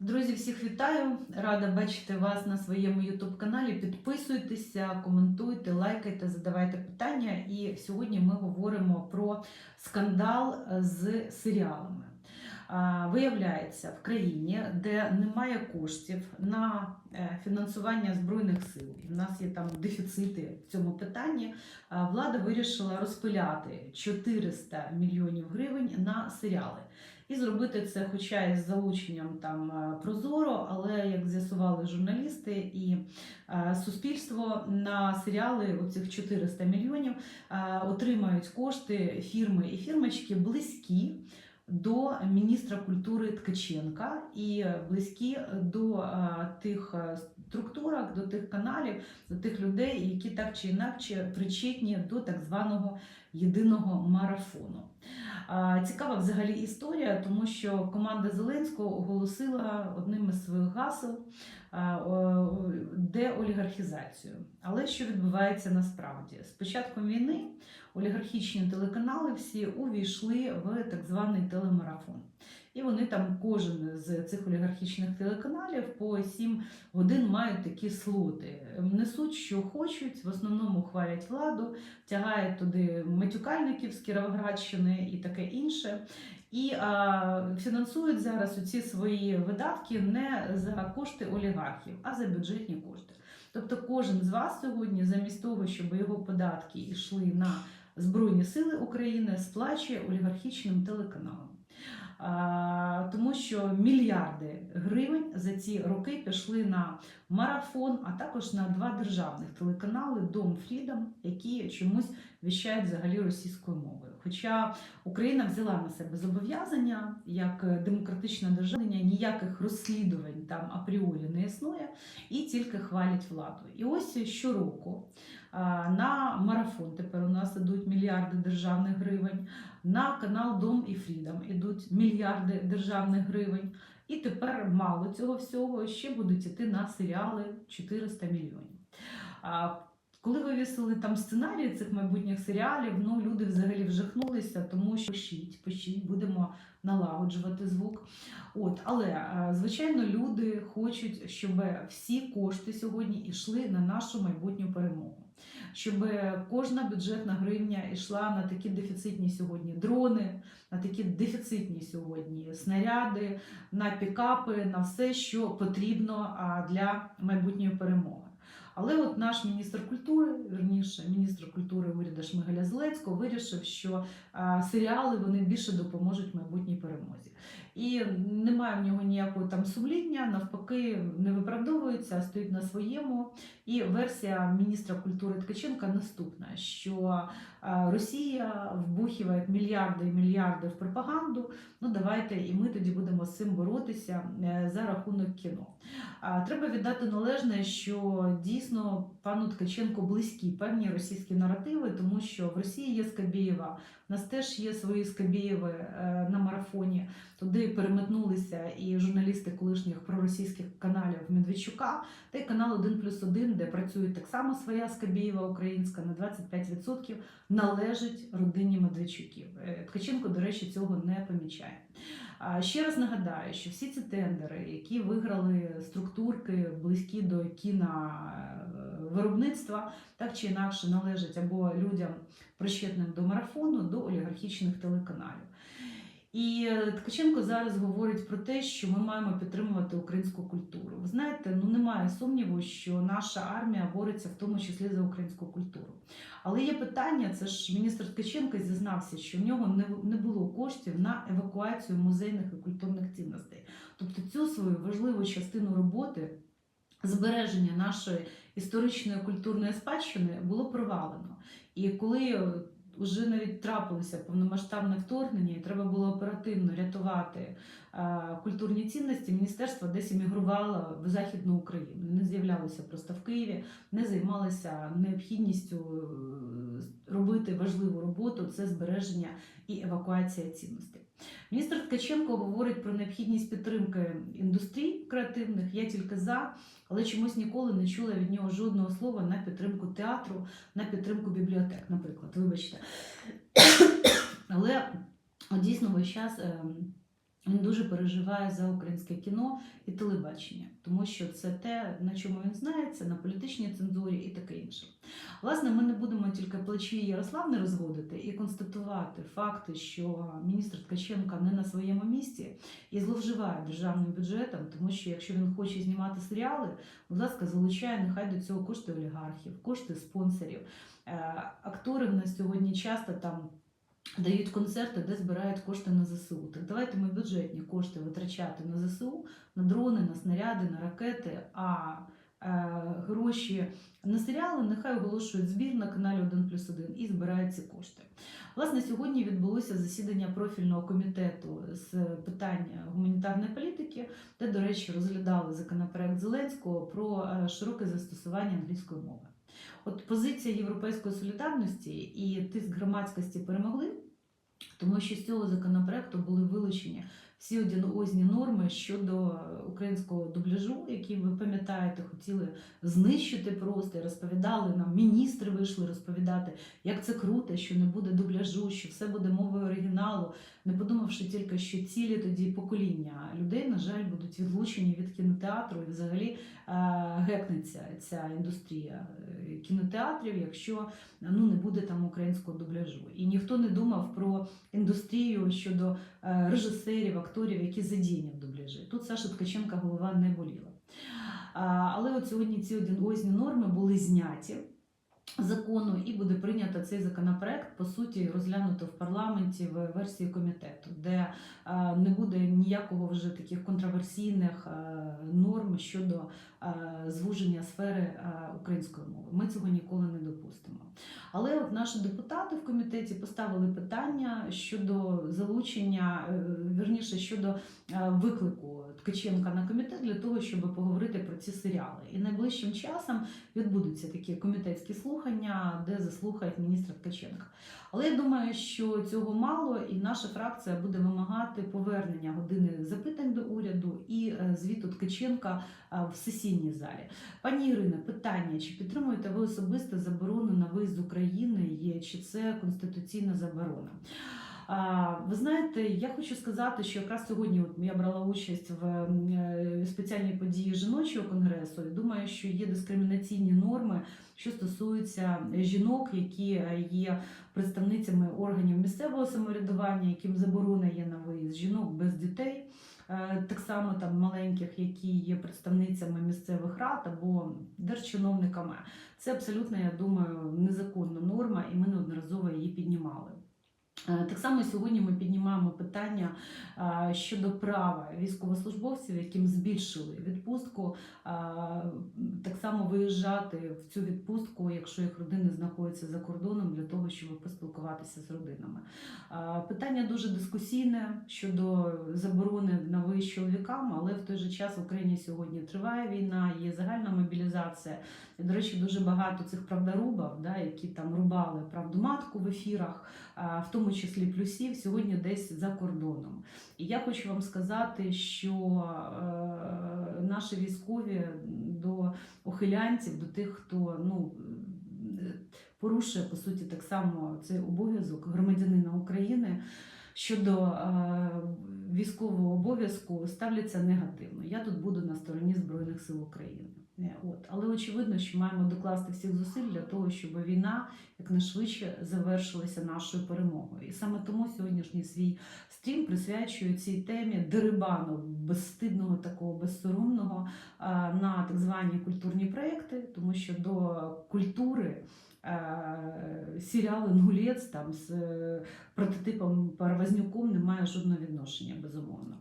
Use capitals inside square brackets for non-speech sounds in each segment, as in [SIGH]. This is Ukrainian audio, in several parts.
Друзі, всіх вітаю! Рада бачити вас на своєму YouTube каналі. Підписуйтеся, коментуйте, лайкайте, задавайте питання. І сьогодні ми говоримо про скандал з серіалами. Виявляється, в країні, де немає коштів на е, фінансування збройних сил, і в нас є там дефіцити в цьому питанні. Влада вирішила розпиляти 400 мільйонів гривень на серіали. І зробити це, хоча і з залученням там е, прозоро, але як з'ясували журналісти і е, суспільство на серіали оцих 400 мільйонів е, отримають кошти фірми і фірмочки близькі до міністра культури Ткаченка і близькі до тих структурах, до тих каналів, до тих людей, які так чи інакше причетні до так званого єдиного марафону. Цікава взагалі історія, тому що команда Зеленського оголосила одним із своїх гасел деолігархізацію. Але що відбувається насправді? З початком війни олігархічні телеканали всі увійшли в так званий телемарафон. І вони там, кожен з цих олігархічних телеканалів по 7 годин мають такі слоти. Несуть, що хочуть, в основному хвалять владу, тягають туди матюкальників з Кіровоградщини і таке інше. І а, фінансують зараз оці свої видатки не за кошти олігархів, а за бюджетні кошти. Тобто кожен з вас сьогодні, замість того, щоб його податки йшли на Збройні Сили України, сплачує олігархічним телеканалам. Тому що мільярди гривень за ці роки пішли на марафон, а також на два державних телеканали Дом Фрідом, які чомусь віщають взагалі російською мовою. Хоча Україна взяла на себе зобов'язання як демократична держава, ніяких розслідувань там апріорі не існує, і тільки хвалять владу. І ось щороку на марафон тепер у нас ідуть мільярди державних гривень. На канал Дом і Фрідом ідуть мільярди державних гривень. І тепер мало цього всього ще будуть іти на серіали 400 мільйонів. Коли вивісили там сценарії цих майбутніх серіалів, ну люди взагалі вжахнулися, тому що пишіть, пишіть, будемо налагоджувати звук. От, але е, звичайно, люди хочуть, щоб всі кошти сьогодні йшли на нашу майбутню перемогу. Щоб кожна бюджетна гривня йшла на такі дефіцитні сьогодні дрони, на такі дефіцитні сьогодні снаряди, на пікапи, на все, що потрібно для майбутньої перемоги. Але от наш міністр культури, верніше, міністр культури уряду Шмигаля Зеленського вирішив, що серіали вони більше допоможуть майбутній перемозі. І немає в нього ніякого там сумління, навпаки, не виправдовується, а стоїть на своєму. І версія міністра культури Ткаченка наступна: що Росія вбухіває мільярди і мільярди в пропаганду. Ну давайте і ми тоді будемо з цим боротися е, за рахунок кіно. Треба віддати належне, що дійсно пану Ткаченко близькі певні російські наративи, тому що в Росії є Скабєєва, в нас теж є свої Скабєєви е, на марафоні. Туди переметнулися і журналісти колишніх проросійських каналів Медведчука, та й канал 1 плюс 1, де працює так само своя Скабєєва українська на 25% належить родині Медведчуків. Е, Ткаченко, до речі, цього не помічає. Ще раз нагадаю, що всі ці тендери, які виграли структурки близькі до кіновиробництва, так чи інакше належать або людям причетним до марафону, до олігархічних телеканалів. І Ткаченко зараз говорить про те, що ми маємо підтримувати українську культуру. Ви знаєте, ну немає сумніву, що наша армія бореться в тому числі за українську культуру. Але є питання: це ж міністр Ткаченко зізнався, що в нього не, не було коштів на евакуацію музейних і культурних цінностей. Тобто цю свою важливу частину роботи. Збереження нашої історичної культурної спадщини було провалено. І коли вже навіть трапилося повномасштабне вторгнення, і треба було оперативно рятувати е, культурні цінності. Міністерство десь емігрувало в Західну Україну, не з'являлося просто в Києві, не займалося необхідністю е, робити важливу роботу це збереження і евакуація цінностей. Міністр Ткаченко говорить про необхідність підтримки індустрій креативних. Я тільки за, але чомусь ніколи не чула від нього жодного слова на підтримку театру, на підтримку бібліотек, наприклад. Вибачте. [COUGHS] Але дійсно весь час. Він дуже переживає за українське кіно і телебачення, тому що це те, на чому він знається, на політичній цензурі і таке інше. Власне, ми не будемо тільки плечі Ярославни розводити і констатувати факти, що міністр Ткаченка не на своєму місці і зловживає державним бюджетом, тому що якщо він хоче знімати серіали, будь ласка, залучає нехай до цього кошти олігархів, кошти спонсорів. Е, Актори в нас сьогодні часто там. Дають концерти, де збирають кошти на ЗСУ. Так давайте ми бюджетні кошти витрачати на ЗСУ, на дрони, на снаряди, на ракети. А е, гроші на серіали нехай оголошують збір на каналі 1 плюс 1 і збирають ці кошти. Власне, сьогодні відбулося засідання профільного комітету з питань гуманітарної політики, де, до речі, розглядали законопроект Зеленського про е, широке застосування англійської мови. От позиція Європейської солідарності і тиск громадськості перемогли, тому що з цього законопроекту були вилучені всі одіозні норми щодо українського дубляжу, які ви пам'ятаєте, хотіли знищити просто розповідали нам. Міністри вийшли розповідати, як це круто, що не буде дубляжу, що все буде мовою оригіналу, не подумавши тільки, що цілі тоді покоління людей, на жаль, будуть відлучені від кінотеатру і взагалі е, гекнеться ця індустрія е, кінотеатрів, якщо ну не буде там українського дубляжу. І ніхто не думав про індустрію щодо е, режисерів, акторів, які задіяні в дубляжі. Тут Саша Ткаченка голова не боліла. Але от сьогодні ці одіозні норми були зняті закону, і буде прийнято цей законопроект, по суті, розглянуто в парламенті в версії комітету, де е, не буде ніякого вже таких контроверсійних е, норм щодо е, звуження сфери української мови. Ми цього ніколи не допустимо. Але от наші депутати в комітеті поставили питання щодо залучення, е, вірніше щодо виклику Ткаченка на комітет для того, щоб поговорити про ці серіали. І найближчим часом відбудуться такі комітетські слухання, де заслухають міністра Ткаченка. Але я думаю, що цього мало, і наша фракція буде вимагати повернення години запитань до уряду і е, звіту Ткаченка е, в сесійній залі. Пані Ірино, питання: чи підтримуєте ви особисто заборону на виїзд з України? Є чи це конституційна заборона? Ви знаєте, я хочу сказати, що якраз сьогодні я брала участь в е, спеціальній події жіночого конгресу. і Думаю, що є дискримінаційні норми, що стосуються жінок, які е, є представницями органів місцевого самоврядування, яким заборона є на виїзд жінок без дітей. е, Так само там маленьких, які є представницями місцевих рад або держчиновниками, це абсолютно, я думаю, незаконна норма, і ми неодноразово її піднімали. Е, Так само сьогодні ми піднімаємо питання е, щодо права військовослужбовців, яким збільшили відпустку, так само виїжджати в цю відпустку, якщо їх родини знаходяться за кордоном, для того, щоб поспілкуватися з родинами. Питання дуже дискусійне щодо заборони на виїзд чоловікам, але в той же час в Україні сьогодні триває війна, є загальна мобілізація. До речі, дуже багато цих правдорубів, да, які там рубали правду матку в ефірах в тому числі плюсів, сьогодні десь за кордоном. І я хочу вам сказати, що е, наші військові до ухилянців, до тих, хто ну, порушує по суті так само цей обов'язок громадянина України. Щодо е, військового обов'язку ставляться негативно. Я тут буду на стороні Збройних сил України. Е, От. Але очевидно, що маємо докласти всіх зусиль для того, щоб війна якнайшвидше завершилася нашою перемогою. І саме тому сьогоднішній свій стрім присвячую цій темі дерибану безстидного, такого безсоромного е, на так звані культурні проекти, тому що до культури. е, Серіал «Інгулець» там з прототипом Парвознюком не має жодного відношення, безумовно.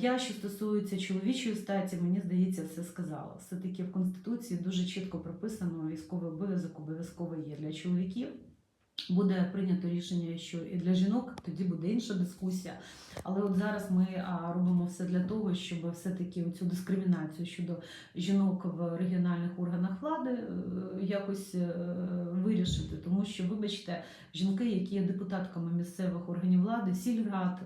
Я, що стосується чоловічої статі, мені здається, все сказала. Все-таки в Конституції дуже чітко прописано, військовий обов'язок обов'язково є для чоловіків. Буде прийнято рішення, що і для жінок тоді буде інша дискусія. Але от зараз ми робимо все для того, щоб все-таки цю дискримінацію щодо жінок в регіональних органах влади е, якось е, вирішити. Тому що, вибачте, жінки, які є депутатками місцевих органів влади, сільрад,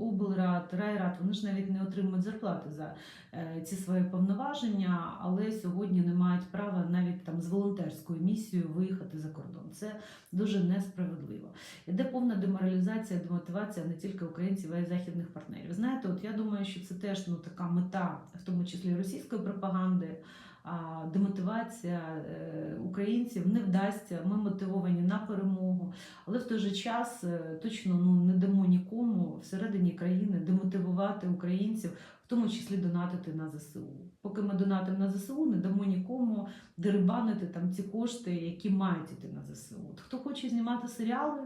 облрад, райрад, вони ж навіть не отримують зарплати за е, ці свої повноваження, але сьогодні не мають права навіть там з волонтерською місією виїхати за кордон. Це дуже дуже несправедливо. Іде повна деморалізація, демотивація не тільки українців, а й західних партнерів. Знаєте, от я думаю, що це теж ну така мета, в тому числі російської пропаганди. а, Демотивація е, українців не вдасться. Ми мотивовані на перемогу, але в той же час е, точно ну не дамо нікому всередині країни демотивувати українців, в тому числі донатити на ЗСУ. Поки ми донатимо на ЗСУ, не дамо нікому дерибанити там ці кошти, які мають іти на ЗСУ. От хто хоче знімати серіали,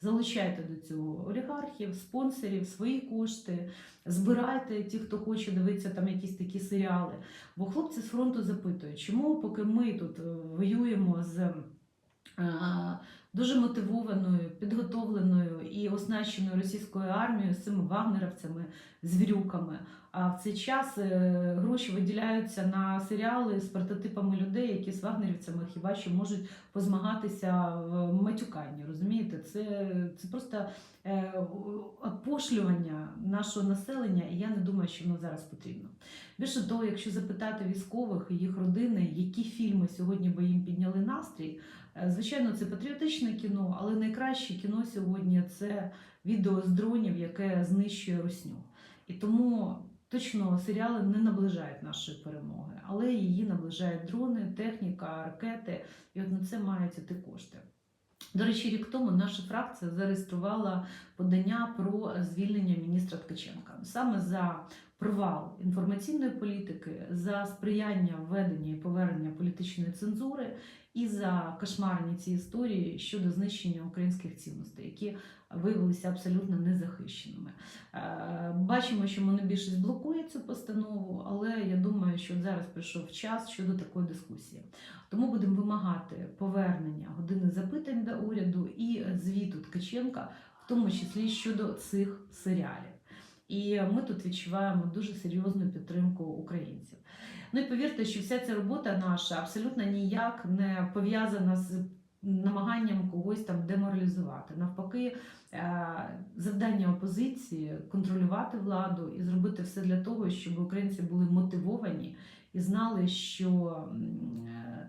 залучайте до цього олігархів, спонсорів, свої кошти, збирайте ті, хто хоче дивитися там якісь такі серіали. Бо хлопці з фронту запитують, чому поки ми тут е, воюємо з. Дуже мотивованою, підготовленою і оснащеною російською армією з цими вагнеровцями, звірюками. А в цей час е, гроші виділяються на серіали з прототипами людей, які з вагнерівцями хіба що можуть позмагатися в матюканні. Розумієте, це, це просто е, опошлювання нашого населення, і я не думаю, що воно зараз потрібно. Більше того, якщо запитати військових і їх родини, які фільми сьогодні би їм підняли настрій. Е, Звичайно, це патріотичне кіно, але найкраще кіно сьогодні це відео з дронів, яке знищує русню. І тому точно серіали не наближають нашої перемоги, але її наближають дрони, техніка, ракети, і от на це мають іти кошти. До речі, рік тому наша фракція зареєструвала подання про звільнення міністра Ткаченка саме за провал інформаційної політики, за сприяння введення і повернення політичної цензури і за кошмарні ці історії щодо знищення українських цінностей, які виявилися абсолютно незахищеними. Е, Бачимо, що монобільшість блокує цю постанову, але я думаю, що зараз прийшов час щодо такої дискусії. Тому будемо вимагати повернення години запитань до уряду і звіту Ткаченка, в тому числі щодо цих серіалів. І ми тут відчуваємо дуже серйозну підтримку українців. Ну і повірте, що вся ця робота наша абсолютно ніяк не пов'язана з намаганням когось там деморалізувати. Навпаки, е, завдання опозиції контролювати владу і зробити все для того, щоб українці були мотивовані і знали, що е,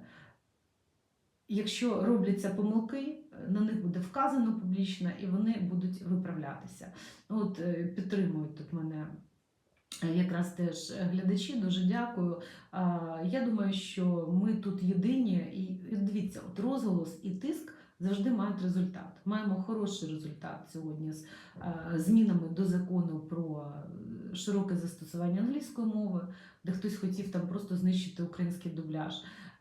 якщо робляться помилки, на них буде вказано публічно і вони будуть виправлятися. От е, підтримують тут мене. е, Якраз теж глядачі, дуже дякую. Я думаю, що ми тут єдині, і дивіться, от розголос і тиск завжди мають результат. Маємо хороший результат сьогодні з е, змінами до закону про широке застосування англійської мови, де хтось хотів там просто знищити український дубляж.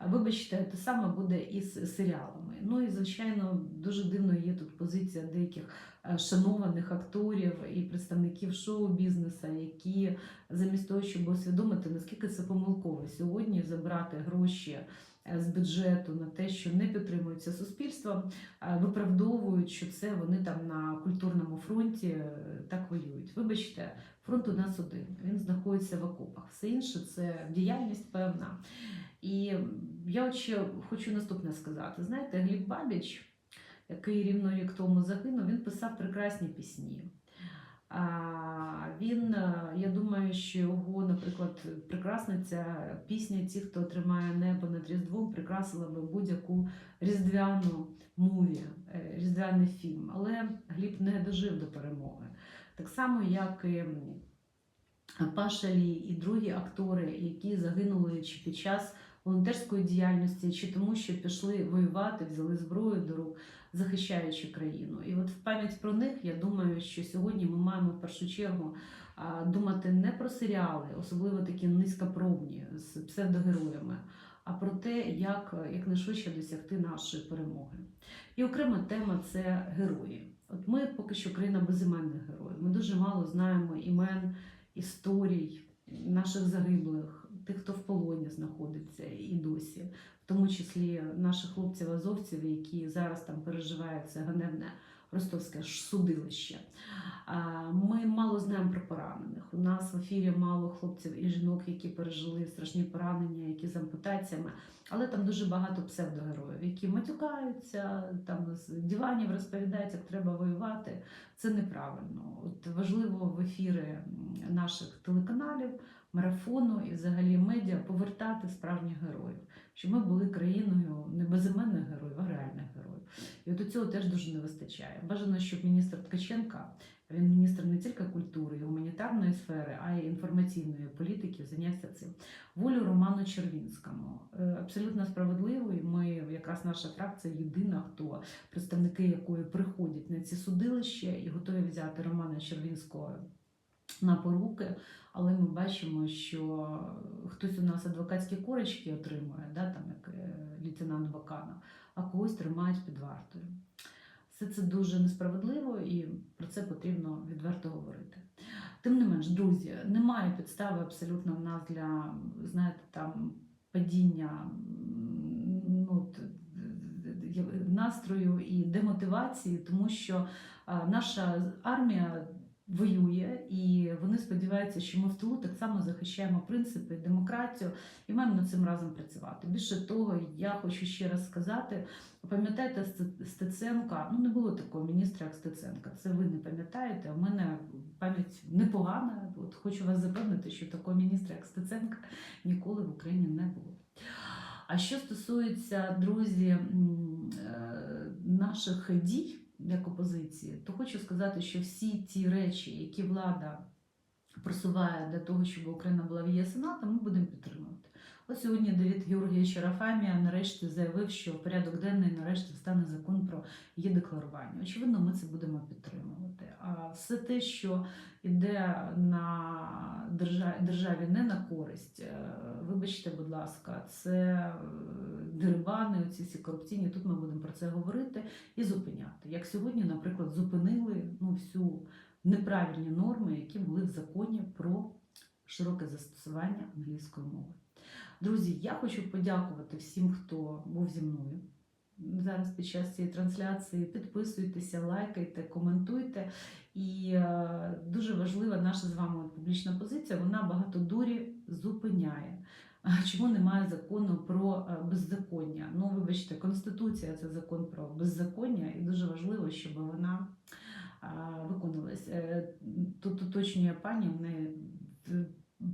Вибачте, те саме буде і з серіалами. Ну і звичайно, дуже дивно є тут позиція деяких е, шанованих акторів і представників шоу-бізнесу, які замість того, щоб усвідомити, наскільки це помилково сьогодні забрати гроші е, з бюджету на те, що не підтримується суспільством, е, виправдовують, що це вони там на культурному фронті так воюють. Вибачте, фронт у нас один. Він знаходиться в окопах. Все інше це діяльність певна. І я ще хочу наступне сказати. Знаєте, Гліб Бабіч, який рівно рік тому загинув, він писав прекрасні пісні. Він, е, я думаю, що його, наприклад, прекрасна ця пісня Ті, хто тримає небо над Різдвом, прикрасила би будь-яку різдвяну муві, е, різдвяний фільм. Але Гліб не дожив до перемоги. Так само, як і Паша Лі і другі актори, які загинули чи під час волонтерської діяльності, чи тому, що пішли воювати, взяли зброю до рук, захищаючи країну. І от в пам'ять про них я думаю, що сьогодні ми маємо в першу чергу думати не про серіали, особливо такі низькопробні з псевдогероями, а про те, як якнайшвидше досягти нашої перемоги. І окрема тема це герої. От ми поки що країна безіменних героїв. Ми дуже мало знаємо імен, історій наших загиблих, тих, хто в полоні знаходиться і досі, в тому числі наших хлопців-азовців, які зараз там переживають це ганебне ростовське судилище. Ми мало знаємо про поранених. У нас в ефірі мало хлопців і жінок, які пережили страшні поранення, які з ампутаціями, але там дуже багато псевдогероїв, які матюкаються, там з диванів розповідають, як треба воювати. Це неправильно. От важливо в ефіри наших телеканалів, марафону і взагалі медіа повертати справжніх героїв, щоб ми були країною не безіменних героїв, а реальних героїв. І от цього теж дуже не вистачає. Бажано, щоб міністр Ткаченка, він міністр не тільки культури і гуманітарної сфери, а й інформаційної політики, зайнявся цим. Волю Роману Червінському. Е, Абсолютно справедливо, ми, якраз наша фракція, єдина, хто представники якої приходять на ці судилища і готові взяти Романа Червінського на поруки. Але ми бачимо, що хтось у нас адвокатські корочки отримує, да, там як е, лейтенант Баканов, а когось тримають під вартою. Все це дуже несправедливо і про це потрібно відверто говорити. Тим не менш, друзі, немає підстави абсолютно в нас для, знаєте, там падіння ну, настрою і демотивації, тому що наша армія воює, і вони сподіваються, що ми в тилу так само захищаємо принципи, демократію і маємо над цим разом працювати. Більше того, я хочу ще раз сказати: пам'ятаєте Стеценка? Ну не було такого міністра, як Стеценка. Це ви не пам'ятаєте. У мене пам'ять непогана. От хочу вас запевнити, що такого міністра, як Стеценка, ніколи в Україні не було. А що стосується друзі е, наших дій як опозиції, то хочу сказати, що всі ті речі, які влада просуває для того, щоб Україна була в ЄС і НАТО, ми будемо підтримувати. Ось сьогодні Давид Георгійович Рафамія нарешті заявив, що в порядок денний нарешті встане закон про її декларування. Очевидно, ми це будемо підтримувати. А все те, що йде на державі не на користь, е, вибачте, будь ласка, це е, дерибани, оці всі корупційні. Тут ми будемо про це говорити і зупиняти. Як сьогодні, наприклад, зупинили ну, всю неправильні норми, які були в законі про широке застосування англійської мови. Друзі, я хочу подякувати всім, хто був зі мною зараз під час цієї трансляції. Підписуйтеся, лайкайте, коментуйте. І е, дуже важлива наша з вами публічна позиція. Вона багато дурі зупиняє. Чому немає закону про е, беззаконня? Ну, вибачте, конституція це закон про беззаконня, і дуже важливо, щоб вона а, виконувалась. Е, Тут уточнює пані, в неї е,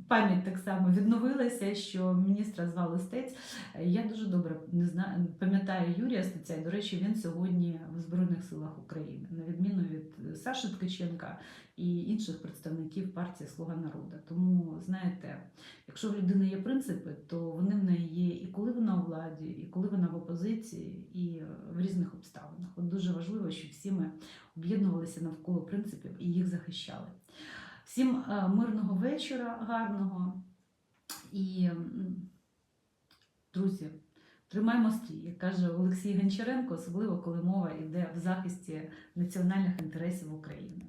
пам'ять так само відновилася, що міністра звали Стець. Я дуже добре не знаю, пам'ятаю Юрія Стеця, до речі, він сьогодні в Збройних силах України, на відміну від Саші Ткаченка і інших представників партії Слуга народу. Тому знаєте, якщо в людини є принципи, то вони в неї є і коли вона у владі, і коли вона в опозиції, і в різних обставинах. От дуже важливо, щоб всі ми об'єднувалися навколо принципів і їх захищали. Всім е, мирного вечора, гарного і друзі. Тримаємо стрій, як каже Олексій Гончаренко, особливо коли мова йде в захисті національних інтересів України.